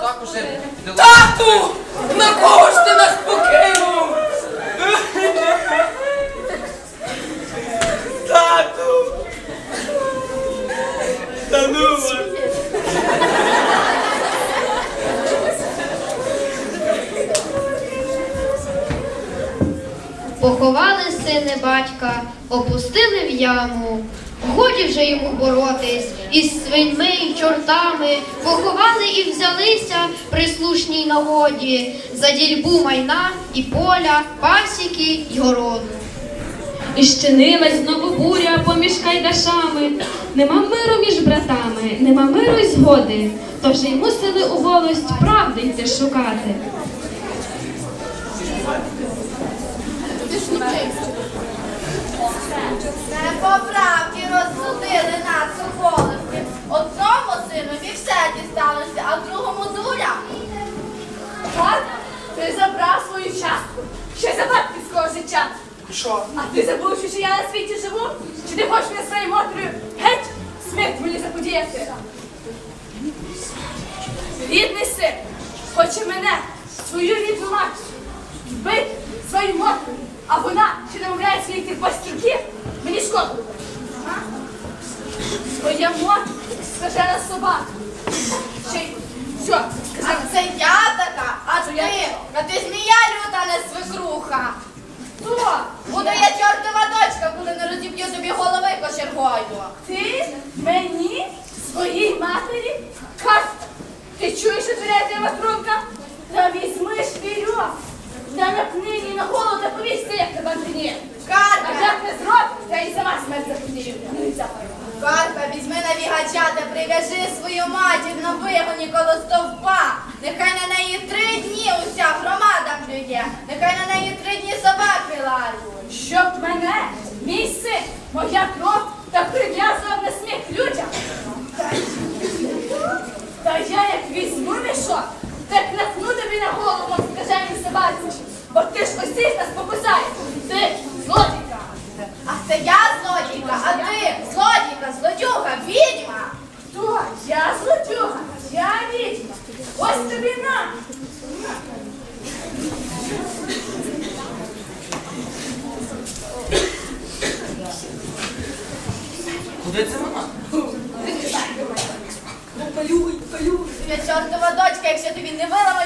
Так уже Тату! На кого ж ти нас покинув? Тату! Та ну вас! Поховали сини батька, опустили в яму. Годі вже йому боротись із свиньми й чортами. Поховали і взялися при слушній нагоді за дільбу майна і поля, пасіки й городу. І щинилась знову буря поміж кайдашами. Нема миру між братами, нема миру й згоди. Тож й мусили у волость правди йти шукати. Не поправки розсудили нас у волості. Одному синові все дісталося, а другому дуля. Так, ти забрав свою частку. Ще за батьківського життя. Що? А ти забув, що я на світі живу? Чи ти хочеш мене своєю мотрою геть смерть мені заподіяти? Рідний син хоче мене, свою рідну мать, вбити свою мотрою, а вона, що намовляє своїх тих бастрюків, мені шкоду. Ага. Твоя мотра скажена собака. Ще й все, А це я така, а ти, а ти змія люта, не свекруха. Хто? Буду я чортова дочка, коли не розіб'ю тобі голови кочергою. Ти мені, своїй матері, кажеш, ти чуєш, що? Та візьми шпірьок, напни на голову та повісти, як тебе ні. А як не зробиш, та й сама смерть заподію. Карка, візьми навігача та прив'яжи свою матір на вигоні коло стовпа. Нехай на неї три дні уся громада плює. Нехай на неї три дні собаки лають. Щоб мене, мій син, моя кров та прив'язував на сміх людям. Та я як візьму мішок, так напну тобі на голову скаженій собаці, ти ж усіх нас покусаєш. Ти злодійка. А це я злодійка, а ти злодійка, злодюга, відьма. Хто? Я злодюга, я відьма. Ось тобі на. Куди це вона? Я чортова дочка, якщо тобі не виламаю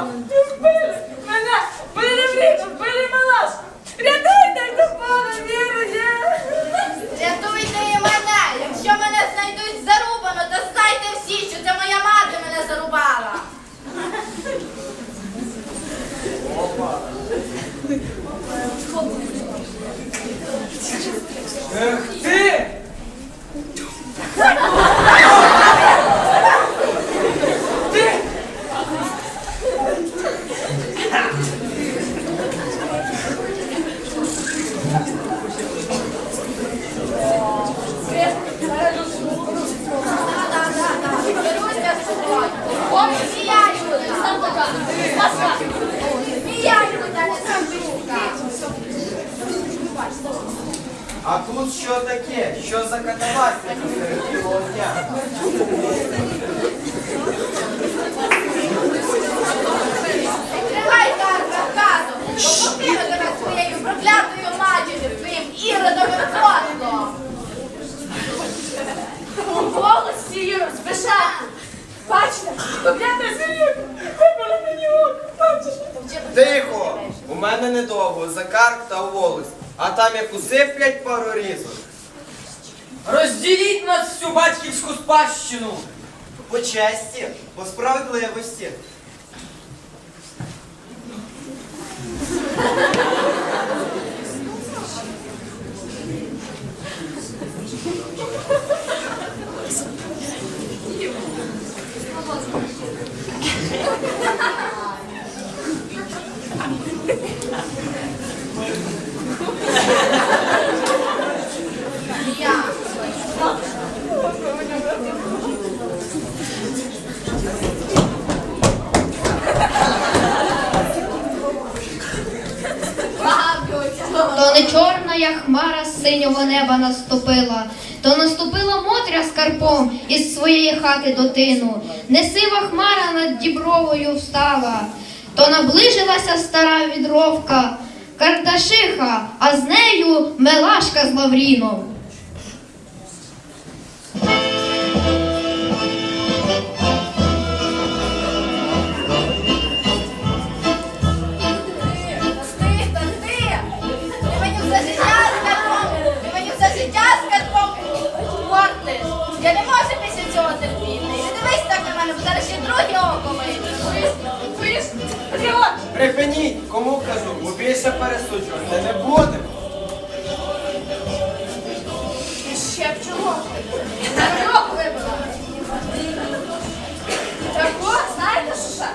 Ja. Що таке? Що за катавасія посеред білого дня? Тривай, Карка, хату. Покупила тебе своєю проклятою матір'ю, твоїм іродом і котлом. У голосі її розбишати. Бачите, погляньте зелюка, вибили мені око, бачиш? Тихо! У мене недовго, закарк та волос. А там як усиплять пару різок. Розділіть нас всю батьківську спадщину! По честі, по справедливості. Хмара з синього неба наступила, то наступила Мотря з карпом із своєї хати дотину, несива Не сива хмара над дібровою встала, то наближилася стара відровка, Кардашиха, а з нею Мелашка з Лавріном. Припиніть, кому кажу, бо більше пересуджувати не будемо. І ще б чого? Патріот вибила. Так от, знаєте що ще?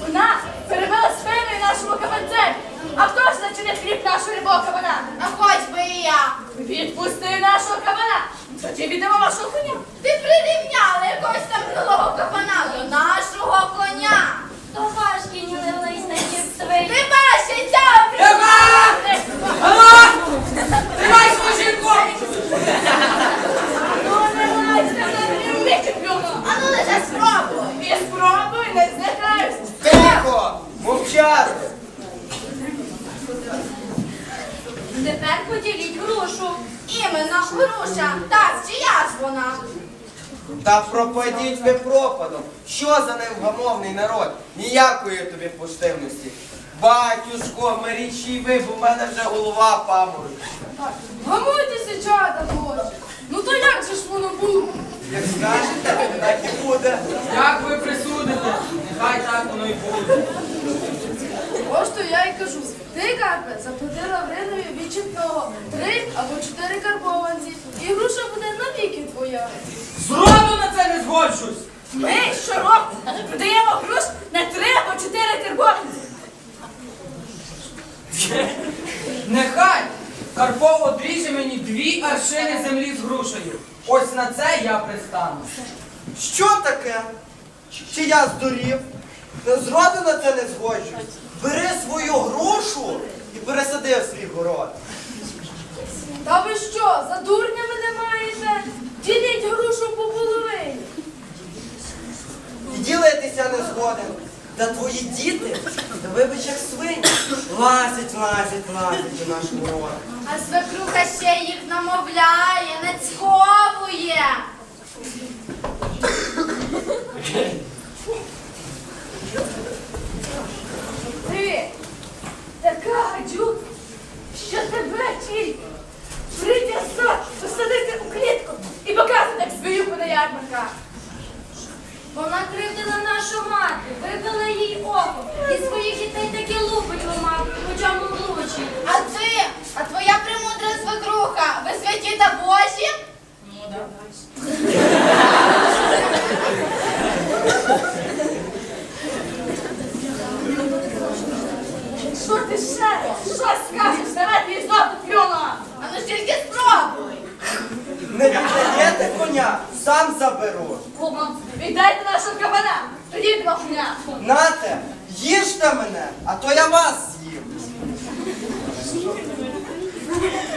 Вона перебила спиною нашому кабанцеві. А хто ж начинив хліб нашого рибого кабана? А хоч би і я! Відпусти нашого кабана. Тоді віддамо вашого коня. Ти прирівняла якогось там гнилого кабана до нашого коня! То ваш кінь не лисничів свій. Ти бачиш, ця Тримай свою жінку! Ну не лайся, не вичеплю. А ну лише спробуй! І спробуй, не злякайся. Тихо! Мовчати! Тепер поділіть грушу. Іменно груша! Так, чия ж вона? Та пропадіть ви пропадом. Що за ним гамовний народ? Ніякої тобі поштивності. Батюшко, мерічі ви, бо в мене вже голова паморочить. Гамуйтеся, чата боже. Ну то як же ж воно було? Як скажете, так і буде. Як ви присудите? Нехай так воно й буде. Ось то я й кажу. Ти, Карпе, заплати Лавринові відчіпного три або чотири карбованці, і груша буде навіки твоя. Зроду на це не згоджусь! Ми щороку продаємо груш на три або чотири карбованці. Нехай Карпо одріже мені дві аршини землі з грушею. Ось на це я пристану. Що таке? Чи я здурів? Та зроду на це не згоджусь. Бери свою грушу і пересади в свій город. Та ви що, за дурня мене маєте? Діліть грушу по половині. І ділитися не згоден. Та твої діти, та вибач як свині, лазять, лазять, лазять у наш город. А свекруха ще їх намовляє, не сховує. Ти така гадюка, що тебе тільки притясло посадити у клітку і показати, як звірюку на ярмарках. Вона кривдила нашу мати, вибила їй око і своїх дітей таки лупить ломав, хоча му влучить. А ти, а твоя премудра свекруха, ви святі та божі? вашого кабана. Тоді вогня. Нате, їжте мене, а то я вас з'їм.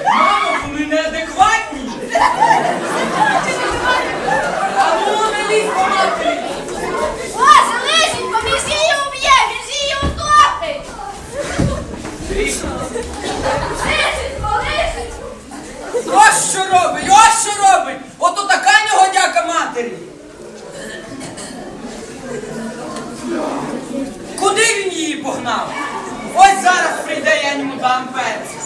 Мамо, вони неадекватні. А ну, не лізь по матері. Bump Fest.